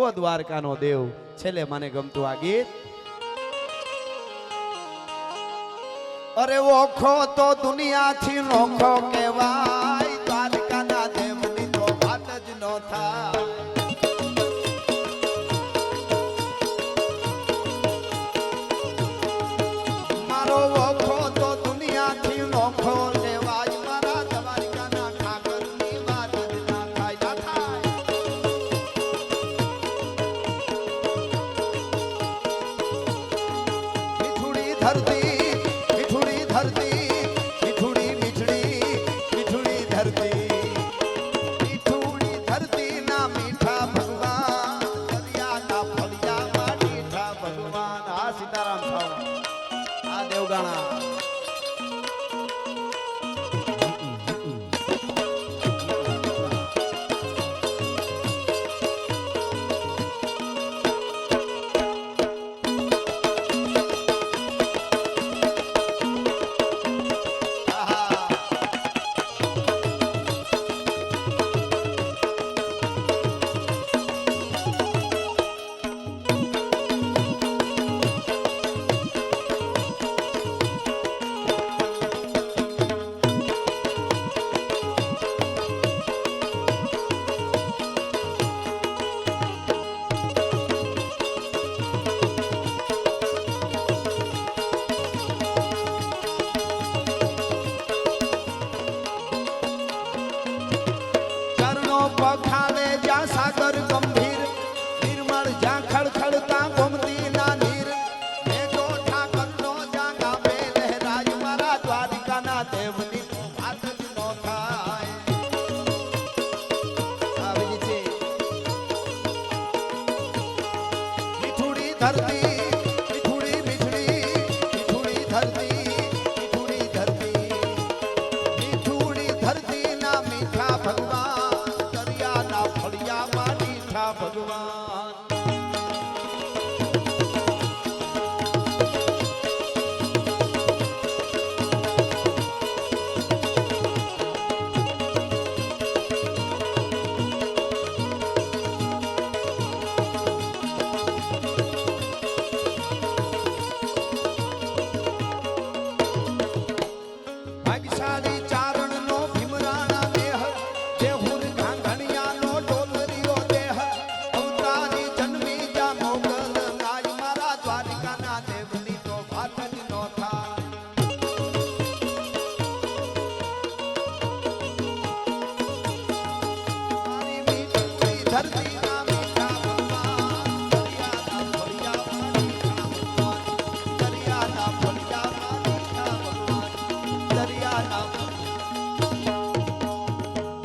આવો દ્વારકાનો દેવ છેલ્લે મને ગમતું આ ગીત. અરે ઓખો તો દુનિયાથી નોખો કહેવાય. ધરતી, મીઠુડી ધરતી, મીઠુડી મીઠડી, મીઠુડી ધરતી. મીઠુડી ધરતી ના મીઠા ભગવાન ફળિયા ના ફળિયા માં મીઠા ભગવાન. આ સીતારામ સાવ આ દેવગાણા. कर दी